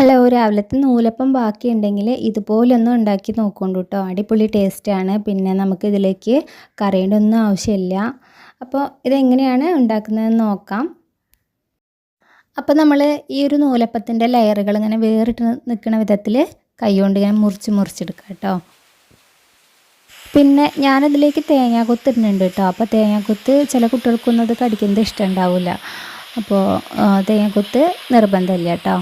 Hello രാവിലത്തെ നൂലപ്പം ബാക്കിയുണ്ടെങ്കിൽ ഇതുപോലൊന്നും ഉണ്ടാക്കി നോക്കൊണ്ട് കേട്ടോ അടിപൊളി ടേസ്റ്റാണ് പിന്നെ നമുക്ക് ഇതിലേക്ക് കറിയുടെ ഒന്നും ആവശ്യമില്ല. അപ്പോൾ ഇതെങ്ങനെയാണ് ഉണ്ടാക്കുന്നതെന്ന് നോക്കാം. അപ്പോൾ നമ്മൾ ഈ ഒരു നൂലപ്പത്തിന്റെ ലെയറുകൾ ഇങ്ങനെ വേറിട്ട് നിൽക്കുന്ന വിധത്തിൽ കൈകൊണ്ട് ഇങ്ങനെ മുറിച്ച് മുറിച്ചെടുക്കുക കേട്ടോ പിന്നെ ഞാനതിലേക്ക് തേങ്ങാക്കൊത്ത് ഇടുന്നുണ്ട് കേട്ടോ അപ്പോൾ തേങ്ങാക്കൊത്ത് ചില കുട്ടികൾക്കൊന്നും അത് കടിക്കുന്നത് ഇഷ്ടമുണ്ടാവില്ല അപ്പോൾ തേങ്ങാക്കൊത്ത് നിർബന്ധമില്ല കേട്ടോ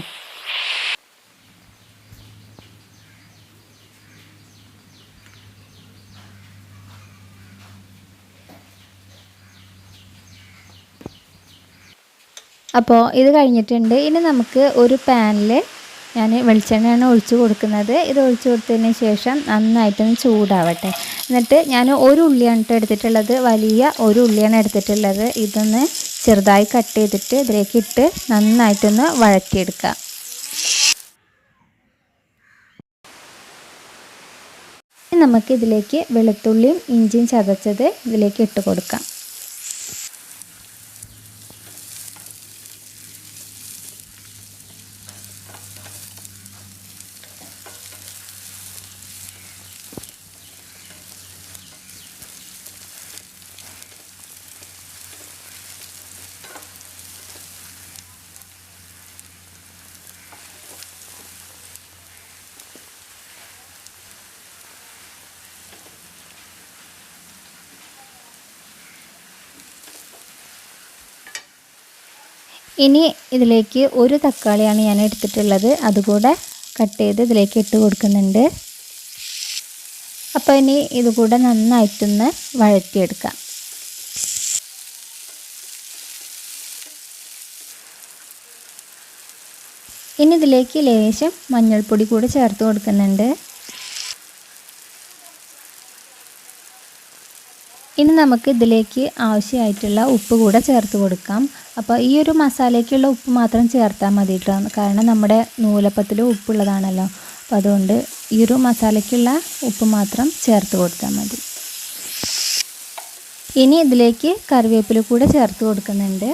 അപ്പോൾ ഇത് കഴിഞ്ഞിട്ടുണ്ട്. ഇനി നമുക്ക് ഒരു പാനിൽ ഞാൻ വെളിച്ചെണ്ണയാണ് ഒഴിച്ചു കൊടുക്കുന്നത്. ഇത് ഒഴിച്ചു കൊടുത്തതിന് ശേഷം നന്നായിട്ടൊന്ന് ചൂടാവട്ടെ. എന്നിട്ട് ഞാൻ ഒരു ഉള്ളിയാണ് എടുത്തിട്ടുള്ളത്. വലിയ ഒരു ഉള്ളിയാണ് എടുത്തിട്ടുള്ളത്. ഇതൊന്ന് ചെറുതായി കട്ട് ചെയ്തിട്ട് ഇതിലേക്ക് ഇട്ട് നന്നായിട്ടൊന്ന് വഴറ്റിയെടുക്കുക നമുക്ക് ഇതിലേക്ക് വെളുത്തുള്ളിയും ഇഞ്ചിയും ചതച്ചത് ഇതിലേക്ക് ഇട്ട് കൊടുക്കാം. ഇനി ഇതിലേക്ക് ഒരു തക്കാളിയാണ് ഞാൻ എടുത്തിട്ടുള്ളത്. അതുകൂടെ കട്ട് ചെയ്ത് ഇതിലേക്ക് ഇട്ട് കൊടുക്കുന്നുണ്ട്. അപ്പോൾ ഇനി ഇതുകൂടെ നന്നായിട്ടൊന്ന് വഴറ്റിയെടുക്കാം. ഇനി ഇതിലേക്ക് ലേശം മഞ്ഞൾപ്പൊടി കൂടി ചേർത്ത് കൊടുക്കുന്നുണ്ട്. ഇനി നമുക്ക് ഇതിലേക്ക് ആവശ്യമായിട്ടുള്ള ഉപ്പ് കൂടെ ചേർത്ത് കൊടുക്കാം. അപ്പോൾ ഈ ഒരു മസാലയ്ക്കുള്ള ഉപ്പ് മാത്രം ചേർത്താൽ മതി കേട്ടോ. കാരണം നമ്മുടെ നൂലപ്പത്തിൽ ഉപ്പുള്ളതാണല്ലോ. അപ്പോൾ അതുകൊണ്ട് ഈ ഒരു മസാലയ്ക്കുള്ള ഉപ്പ് മാത്രം ചേർത്ത് കൊടുത്താൽ മതി. ഇനി ഇതിലേക്ക് കറിവേപ്പില കൂടെ ചേർത്ത് കൊടുക്കുന്നുണ്ട്.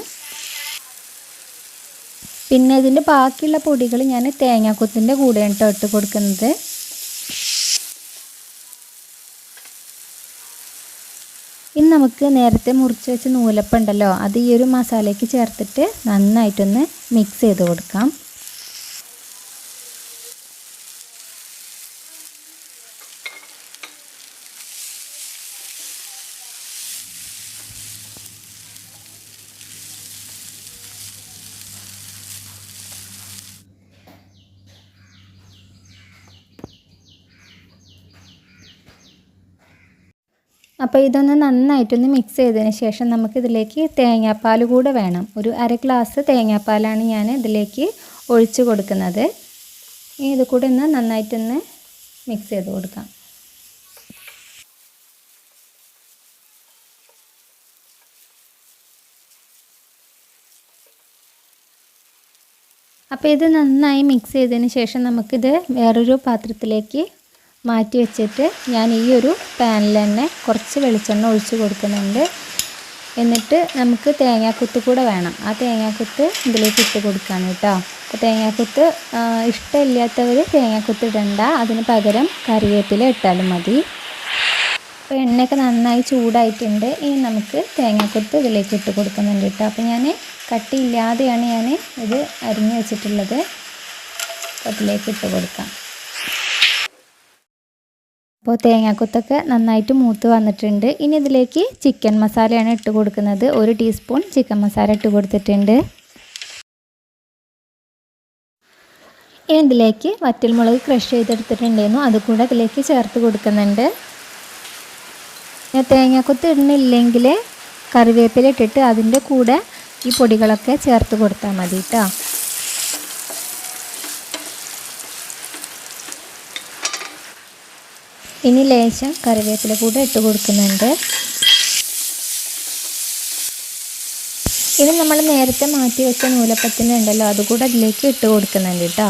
പിന്നെ ഇതിന്റെ ബാക്കിയുള്ള പൊടികൾ ഞാൻ തേങ്ങാക്കൊത്തിന്റെ കൂടെയാണ് ഇട്ട് കൊടുക്കുന്നത്. ഇനി നമുക്ക് നേരത്തെ മുറിച്ച് വെച്ച നൂലപ്പം ഉണ്ടല്ലോ അത് ഈ ഒരു മസാലയ്ക്ക് ചേർത്തിട്ട് നന്നായിട്ടൊന്ന് മിക്സ് ചെയ്ത് കൊടുക്കാം. അപ്പോൾ ഇതൊന്ന് നന്നായിട്ടൊന്ന് മിക്സ് ചെയ്തതിന് ശേഷം നമുക്കിതിലേക്ക് തേങ്ങാപ്പാൽ കൂടെ വേണം. ഒരു അര ഗ്ലാസ് തേങ്ങാപ്പാലാണ് ഞാൻ ഇതിലേക്ക് ഒഴിച്ചു കൊടുക്കുന്നത്. ഇനി ഇത് കൂടെ ഒന്ന് നന്നായിട്ടൊന്ന് മിക്സ് ചെയ്ത് കൊടുക്കാം. അപ്പോൾ ഇത് നന്നായി മിക്സ് ചെയ്തതിന് ശേഷം നമുക്കിത് വേറൊരു പാത്രത്തിലേക്ക് മാറ്റി വെച്ചിട്ട് ഞാൻ ഈ ഒരു പാനിൽ തന്നെ കുറച്ച് വെളിച്ചെണ്ണ ഒഴിച്ച് കൊടുക്കുന്നുണ്ട്. എന്നിട്ട് നമുക്ക് തേങ്ങാക്കുത്ത് കൂടെ വേണം. ആ തേങ്ങാക്കുത്ത് ഇതിലേക്ക് ഇട്ട് കൊടുക്കുകയാണ് കേട്ടോ. അപ്പോൾ തേങ്ങാക്കുത്ത് ഇഷ്ടമില്ലാത്തവർ തേങ്ങാക്കുത്ത് ഇടണ്ട. അതിന് പകരം കറിവേപ്പില ഇട്ടാലും മതി. അപ്പോൾ എണ്ണയൊക്കെ നന്നായി ചൂടായിട്ടുണ്ട്. ഇനി നമുക്ക് തേങ്ങാക്കുത്ത് ഇതിലേക്ക് ഇട്ട് കൊടുക്കുന്നുണ്ട് കേട്ടോ. അപ്പോൾ ഞാൻ കട്ടിയില്ലാതെയാണ് ഞാൻ ഇത് അരിഞ്ഞ് വെച്ചിട്ടുള്ളത്. അതിലേക്ക് ഇട്ട് കൊടുക്കാം. അപ്പോൾ തേങ്ങാക്കൊത്തൊക്കെ നന്നായിട്ട് മൂത്ത് വന്നിട്ടുണ്ട്. ഇനി ഇതിലേക്ക് ചിക്കൻ മസാലയാണ് ഇട്ട് കൊടുക്കുന്നത്. ഒരു ടീസ്പൂൺ ചിക്കൻ മസാല ഇട്ട് കൊടുത്തിട്ടുണ്ട്. ഇനി ഇതിലേക്ക് വറ്റൽമുളക് ക്രഷ് ചെയ്തെടുത്തിട്ടുണ്ടായിരുന്നു. അത് കൂടെ ഇതിലേക്ക് ചേർത്ത് കൊടുക്കുന്നുണ്ട്. തേങ്ങാക്കൊത്ത് ഇടുന്നില്ലെങ്കിൽ കറിവേപ്പില ഇട്ടിട്ട് അതിന്റെ കൂടെ ഈ പൊടികളൊക്കെ ചേർത്ത് കൊടുത്താൽ മതി കേട്ടോ. ഇനി ലേശം കറിവേപ്പില കൂടെ ഇട്ട് കൊടുക്കുന്നുണ്ട്. ഇനി നമ്മൾ നേരത്തെ മാറ്റി വെച്ച നൂലപ്പത്തിന് ഉണ്ടല്ലോ അതുകൂടെ അതിലേക്ക് ഇട്ട് കൊടുക്കുന്നുണ്ട് കേട്ടോ.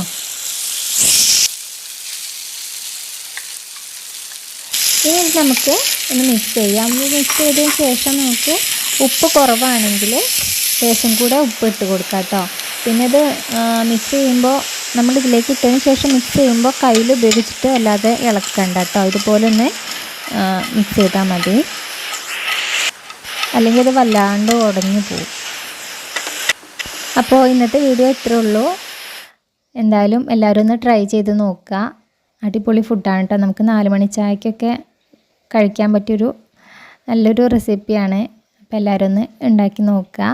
ഇനി നമുക്ക് ഒന്ന് മിക്സ് ചെയ്യാം. മിക്സ് ചെയ്തതിന് ശേഷം നമുക്ക് ഉപ്പ് കുറവാണെങ്കിൽ ലേശം കൂടെ ഉപ്പ് ഇട്ട് കൊടുക്കാം കേട്ടോ. പിന്നെ ഇത് മിക്സ് ചെയ്യുമ്പോൾ നമ്മൾ ഇതിലേക്ക് ഇട്ടതിന് ശേഷം മിക്സ് ചെയ്യുമ്പോൾ കയ്യിൽ ഉപയോഗിച്ചിട്ട് അല്ലാതെ ഇളക്കണ്ട കേട്ടോ ഇതുപോലെ ഒന്ന് മിക്സ് ചെയ്താൽ മതി. അല്ലെങ്കിൽ അത് വല്ലാണ്ട് ഉടഞ്ഞു പോവും. അപ്പോൾ ഇന്നത്തെ വീഡിയോ ഇത്രേ ഉള്ളൂ. എന്തായാലും എല്ലാവരും ഒന്ന് ട്രൈ ചെയ്ത് നോക്കുക. അടിപൊളി ഫുഡാണ് കേട്ടോ നമുക്ക് നാല് മണി ചായക്കൊക്കെ കഴിക്കാൻ പറ്റിയൊരു നല്ലൊരു റെസിപ്പിയാണ് അപ്പോൾ എല്ലാവരും ഒന്ന് ഉണ്ടാക്കി നോക്കുക.